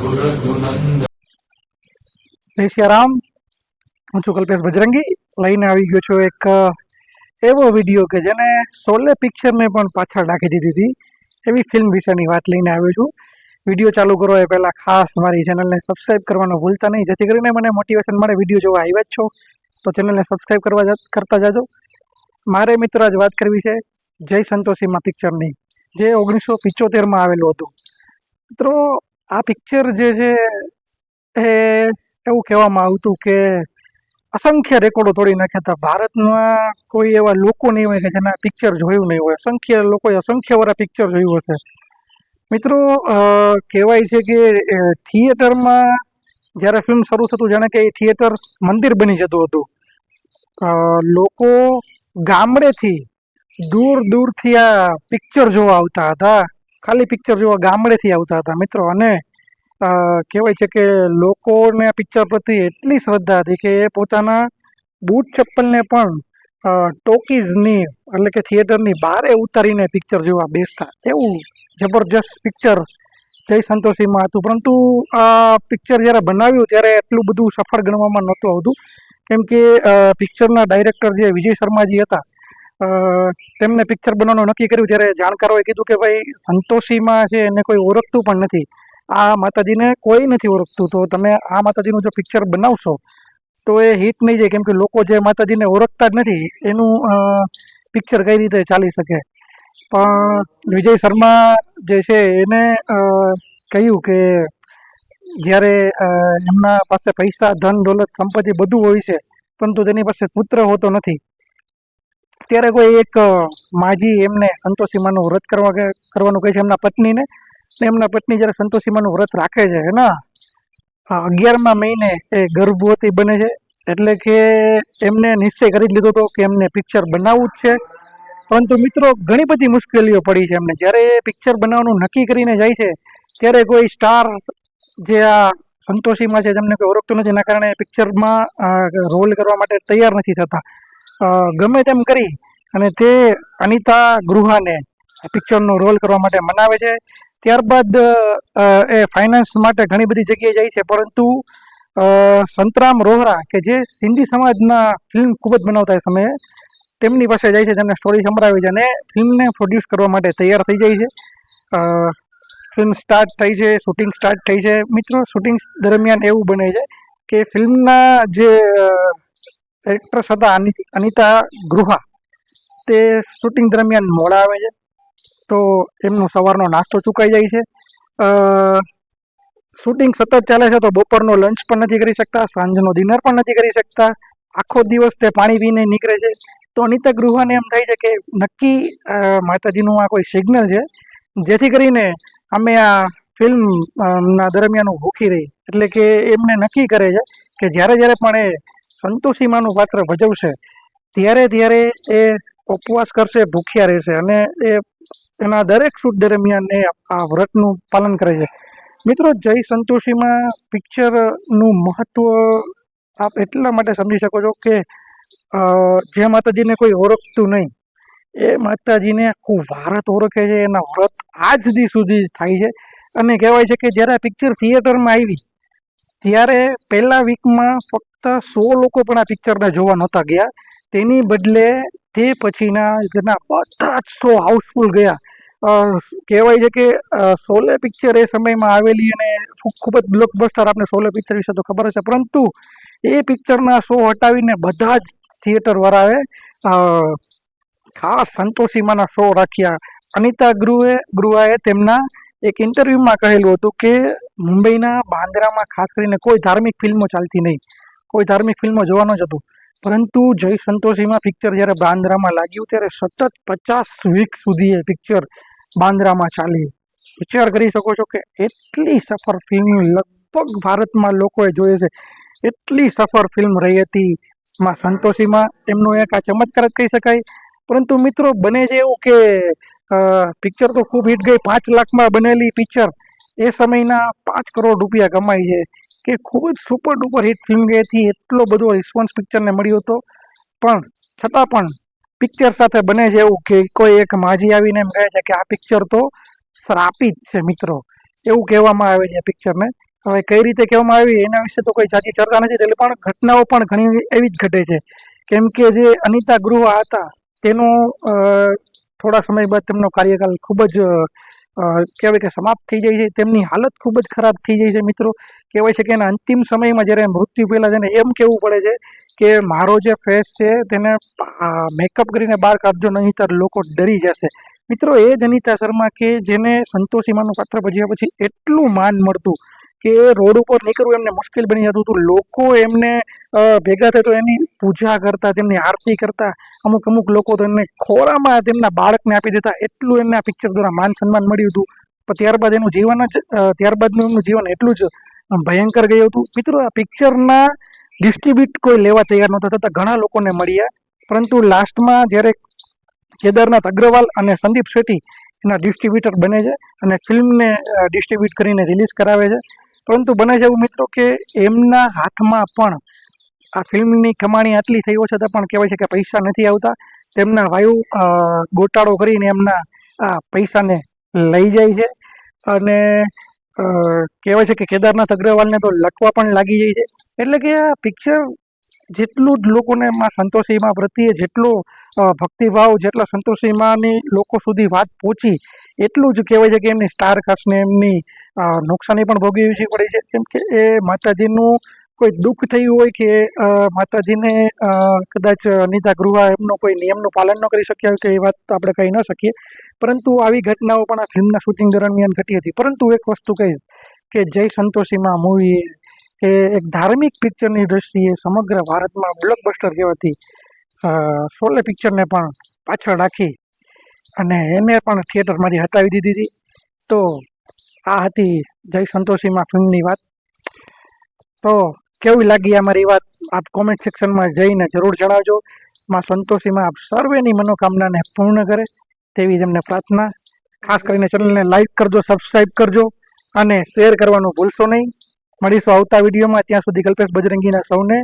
જય સિયારામ. હું છું કલ્પેશ બજરંગી. લઈને આવી ગયો છું એક એવો વીડિયો કે જેને સોલે પિક્ચરને પણ પાછળ નાખી દીધી હતી. એવી ફિલ્મ વિશેની વાત લઈને આવ્યો છું. વીડિયો ચાલુ કરો એ પહેલાં ખાસ મારી ચેનલને સબસ્ક્રાઈબ કરવાનું ભૂલતા નહીં. જેથી કરીને મને મોટિવેશન મળે વીડિયો જોવા આવ્યા જ છો. તો ચેનલને સબસ્ક્રાઈબ કરવા કરતા જાજો. મારે મિત્ર આજ વાત કરવી છે જય સંતોષીમાં પિક્ચરની. જે ઓગણીસો પિચોતેરમાં આવેલું હતું. મિત્રો આ પિક્ચર જે છે, એ એવું કહેવામાં આવતું કે અસંખ્ય રેકોર્ડો તોડી નાખ્યા હતા. ભારતમાં કોઈ એવા લોકો નહીં હોય કે જેના પિક્ચર જોયું નહીં હોય. અસંખ્ય લોકોએ અસંખ્યવાળા પિક્ચર જોયું હશે. મિત્રો કહેવાય છે કે થિયેટરમાં જ્યારે ફિલ્મ શરૂ થતું, જાણે કે એ થિયેટર મંદિર બની જતું હતું. લોકો ગામડેથી દૂર દૂરથી આ પિક્ચર જોવા આવતા હતા. ખાલી પિક્ચર જોવા ગામડેથી આવતા હતા. મિત્રો, અને કહેવાય છે કે લોકોને આ પિક્ચર પ્રત્યે એટલી શ્રદ્ધા હતી કે એ પોતાના બૂટ ચપ્પલને પણ ટોકીઝની એટલે કે થિયેટરની બહારે ઉતારીને પિક્ચર જોવા બેસતા. એવું જબરજસ્ત પિક્ચર જય સંતોષીમાં હતું. પરંતુ આ પિક્ચર જ્યારે બનાવ્યું ત્યારે એટલું બધું સફળ ગણવામાં નહોતું આવતું. કેમ કે પિક્ચરના ડાયરેક્ટર જે વિજય શર્માજી હતા તેમને પિક્ચર બનાવવાનું નક્કી કર્યું ત્યારે જાણકારોએ કીધું કે ભાઈ, સંતોષીમાં છે એને કોઈ ઓળખતું પણ નથી. આ માતાજીને કોઈ નથી ઓળખતું. તો તમે આ માતાજીનું જો પિક્ચર બનાવશો, તો એ હિટ નહીં જાય. કેમ કે લોકો જે માતાજીને ઓળખતા જ નથી, એનું પિક્ચર કઈ રીતે ચાલી શકે? પણ વિજય શર્મા જે છે એને કહ્યું કે જ્યારે એમના પાસે પૈસા, ધન, દોલત, સંપત્તિ બધું હોય છે, પરંતુ તેની પાસે પુત્ર હોતો નથી. ત્યારે કોઈ એક માજી એમને સંતોષીમાનું વ્રત કરવા કરવાનું કહે છે એમના પત્નીને. ને એમના પત્ની જ્યારે સંતોષીમાનું વ્રત રાખે છે એના અગિયારમા મહિને એ ગર્ભવતી બને છે, એટલે કે એમને નિશ્ચય કરી જ લીધો હતો કે એમને પિક્ચર બનાવવું જ છે. પરંતુ મિત્રો, ઘણી બધી મુશ્કેલીઓ પડી છે એમને. જ્યારે એ પિક્ચર બનાવવાનું નક્કી કરીને જાય છે, ત્યારે કોઈ સ્ટાર જે આ સંતોષીમાં છે તેમને કોઈ ઓળખતું નથી, એના કારણે પિક્ચરમાં રોલ કરવા માટે તૈયાર નથી થતા. ગમે તેમ કરી અને તે અનિતા ગૃહાને પિક્ચરનો રોલ કરવા માટે મનાવે છે. ત્યારબાદ એ ફાઇનાન્સ માટે ઘણી બધી જગ્યાએ જાય છે, પરંતુ સંતરામ રોહરા કે જે સિંધી સમાજના ફિલ્મ ખૂબ જ બનાવતા એ સમયે, તેમની પાસે જાય છે, તેમને સ્ટોરી સંભળાવી છે અને ફિલ્મને પ્રોડ્યુસ કરવા માટે તૈયાર થઈ જાય છે. ફિલ્મ સ્ટાર્ટ થઈ છે શૂટિંગ સ્ટાર્ટ થઈ છે. મિત્રો શૂટિંગ દરમિયાન એવું બને છે કે ફિલ્મના જે એક્ટ્રેસ હતા અનિ- અનિતા ગૃહા. તે શૂટિંગ દરમિયાન મોડા આવે છે, તો એમનો સવારનો નાસ્તો ચૂકાઈ જાય છે. શૂટિંગ સતત ચાલે છે, તો બપોરનો લંચ પણ નથી કરી શકતા, સાંજનો ડિનર પણ નથી કરી શકતા. આખો દિવસ તે પાણી પીને નીકળે છે. તો અનિતા ગૃહાને એમ થાય છે કે નક્કી માતાજીનું આ કોઈ સિગ્નલ છે, જેથી કરીને અમે આ ફિલ્મ ના દરમિયાન ભૂખી રહી એટલે કે એમને નક્કી કરે છે કે જ્યારે જ્યારે પણ એ સંતોષીમાનું પાત્ર ભજવશે. ત્યારે ત્યારે એ ઉપવાસ કરશે, ભૂખ્યા રહેશે અને એ એના દરેક શૂટ દરમિયાન એ આ વ્રતનું પાલન કરે છે. મિત્રો, જય સંતોષીમાં પિક્ચરનું મહત્વ આપ એટલા માટે સમજી શકો છો કે જે માતાજીને કોઈ ઓળખતું નહીં, એ માતાજીને આખું ભારત ઓળખે છે. એના વ્રત આજ દી સુધી થાય છે. અને કહેવાય છે કે જ્યારે આ પિક્ચર થિયેટરમાં આવી ત્યારે પહેલા વીકમાં ફક્ત સો લોકો પણ આ પિક્ચરને જોવા નહોતા ગયા. તેની બદલે તે પછીના જેના બધા જ શો હાઉસફુલ ગયા. કહેવાય છે કે સોલે પિક્ચર એ સમયમાં આવેલી અને ખૂબ જ બ્લોકબસ્ટર આપણે સોલે પિક્ચર વિશે તો ખબર હશે. પરંતુ એ પિક્ચરના શો હટાવીને બધા જ થિયેટરવાળાએ ખાસ સંતોષીમાના શો રાખ્યા. અનિતા ગૃહે, ગૃહાએ તેમના એક ઇન્ટરવ્યુમાં કહેલું હતું કે મુંબઈના બાંદ્રામાં ખાસ કરીને કોઈ ધાર્મિક ફિલ્મો ચાલતી નહીં. કોઈ ધાર્મિક ફિલ્મો જોવાનું જ હતું. પરંતુ જય સંતોષીમાં પિક્ચર જ્યારે બાંદ્રામાં લાગ્યું ત્યારે સતત પચાસ વીક સુધી એ પિક્ચર બાંદ્રામાં ચાલ્યું વિચાર કરી શકો છો કે એટલી સફર ફિલ્મ લગભગ ભારતમાં લોકોએ જોઈએ છે એટલી સફર ફિલ્મ રહી હતી માં સંતોષીમાં. એમનો એક આ ચમત્કાર જ કહી શકાય. પરંતુ મિત્રો, બને છે એવું કે પિક્ચર તો ખૂબ હિટ ગઈ. પાંચ લાખમાં બનેલી પિક્ચર. એ સમયના પાંચ કરોડ રૂપિયા કમાઈ છે કે ખૂબ જ સુપર ડુપર હિટ ફિલ્મ ગઈથી એટલો બધો રિસ્પોન્સ પિક્ચરને મળ્યો હતો. પણ છતાં પણ પિક્ચર સાથે બને છે એવું કે કોઈ એક માજી આવીને એમ કહે છે કે આ પિક્ચર તો શ્રાપિત છે મિત્રો. એવું કહેવામાં આવે છે પિક્ચરને હવે કઈ રીતે કહેવામાં આવી એના વિશે તો કોઈ જાજી ચર્ચા નથી એટલે પણ ઘટનાઓ પણ ઘણી એવી જ ઘટે છે. કેમ કે જે અનિતા ગૃહ હતા, તેનો થોડા સમય બાદ તેમનો કાર્યકાલ ખૂબ જ કહેવાય કે સમાપ્ત થઈ જાય છે. તેમની હાલત ખૂબ જ ખરાબ થઈ જાય છે મિત્રો. કહેવાય છે કે એના અંતિમ સમયમાં જ્યારે મૃત્યુ પહેલાં છે ને એમ કહેવું પડે છે કે મારો જે ફેસ છે તેને મેકઅપ કરીને બહાર કાઢજો, નહીંતર લોકો ડરી જશે. મિત્રો, એ જ અનિતા શર્મા કે જેને સંતોષીમાનું પાત્ર ભજ્યા પછી એટલું માન મળતું. કે રોડ ઉપર નીકળવું એમને મુશ્કેલ બની જતું હતું. લોકો એમને ભેગા થાય તો એની પૂજા કરતા, તેમની આરતી કરતા. અમુક અમુક લોકો તો એમને ખોરામાં તેમના બાળકને આપી દેતા. એટલું એમને આ પિક્ચર દ્વારા માન સન્માન મળ્યું હતું. પણ ત્યારબાદ એનું જીવન જ ત્યારબાદનું એમનું જીવન એટલું જ ભયંકર ગયું હતું. મિત્રો, આ પિક્ચરના ડિસ્ટ્રીબ્યુટ કોઈ લેવા તૈયાર નહોતા થતા. ઘણા લોકોને મળ્યા. પરંતુ લાસ્ટમાં જ્યારે કેદારનાથ અગ્રવાલ અને સંદીપ શેટ્ટી એના ડિસ્ટ્રીબ્યુટર બને છે અને ફિલ્મને ડિસ્ટ્રીબ્યુટ કરીને રિલીઝ કરાવે છે. પરંતુ બને છે એવું મિત્રો કે એમના હાથમાં પણ આ ફિલ્મની કમાણી આટલી થઈ હોય છતાં પણ કહેવાય છે કે પૈસા નથી આવતા. તેમના વાયુ ગોટાળો કરીને એમના આ પૈસાને લઈ જાય છે. અને કહેવાય છે કે કેદારનાથ અગ્રવાલને તો લટવા પણ લાગી જાય છે. એટલે કે આ પિક્ચર જેટલું જ લોકોને માં સંતોષીમાં પ્રત્યે જેટલો ભક્તિભાવ, જેટલા સંતોષીમાની લોકો સુધી વાત પહોંચી એટલું જ કહેવાય છે કે એમની સ્ટાર કાસ્ટને એમની નુકસાની પણ ભોગવી પડે છે. કેમ કે એ માતાજીનું કોઈ દુઃખ થયું હોય કે માતાજીને કદાચ અનિતા ગૃહા એમનો કોઈ નિયમનું પાલન ન કરી શક્યા હોય કે એ વાત આપણે કહી ન શકીએ. પરંતુ આવી ઘટનાઓ પણ આ ફિલ્મના શૂટિંગ દરમિયાન ઘટી હતી. પરંતુ એક વસ્તુ કહીશ કે જય સંતોષીમાં મૂવી એ એક ધાર્મિક પિક્ચરની દ્રષ્ટિએ સમગ્ર ભારતમાં બ્લોકબસ્ટર કહેવાતી સોલે પિક્ચરને પણ પાછળ રાખી અને એને પણ થિયેટરમાંથી હટાવી દીધી હતી. તો આ હતી જય સંતોષીમાં ફિલ્મની વાત. તો કેવી લાગી આ મારી વાત? આપ કોમેન્ટ સેક્શનમાં જઈને જરૂર જણાવજો. માં સંતોષીમાં આપ સર્વેની મનોકામનાને પૂર્ણ કરે તેવી જ એમને પ્રાર્થના. ખાસ કરીને ચેનલને લાઈક કરજો સબસ્ક્રાઈબ કરજો અને શેર કરવાનું ભૂલશો નહીં. મળીશું આવતા વિડીયોમાં. ત્યાં સુધી કલ્પેશ બજરંગીના સૌને